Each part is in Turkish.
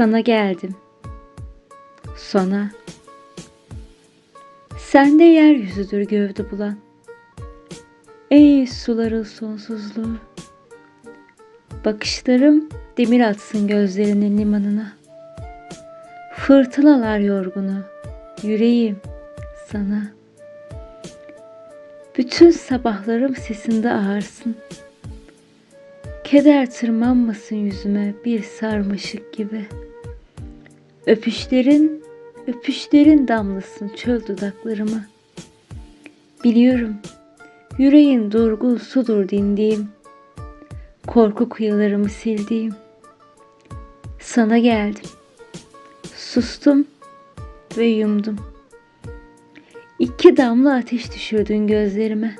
Sana geldim. Sona. Sende yeryüzüdür gövde bulan. Ey suların sonsuzluğu. Bakışlarım demir atsın gözlerinin limanına. Fırtınalar yorgunu, yüreğim sana. Bütün sabahlarım sesinde ağarsın. Keder tırmanmasın yüzüme bir sarmaşık gibi. Öpüşlerin, öpüşlerin damlasın çöl dudaklarıma. Biliyorum, yüreğin durgun sudur dindiğim. Korku kuyularımı sildiğim. Sana geldim. Sustum ve yumdum. İki damla ateş düşürdün gözlerime.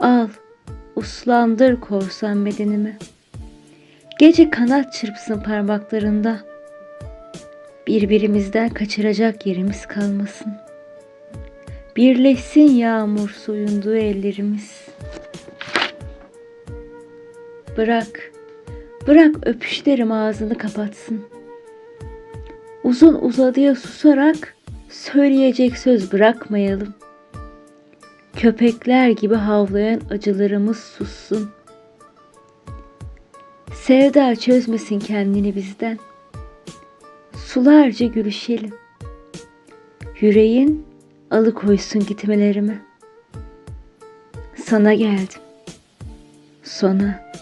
Al, uslandır korsan bedenimi. Gece kanat çırpsın parmaklarında. Birbirimizden kaçıracak yerimiz kalmasın. Birleşsin yağmur soyunduğu ellerimiz. Bırak, bırak öpüşlerim ağzını kapatsın. Uzun uzadıya susarak söyleyecek söz bırakmayalım. Köpekler gibi havlayan acılarımız sussun. Sevda çözmesin kendini bizden. Sularca gülüşelim. Yüreğin alıkoysun gitmelerimi. Sana geldim. Sona.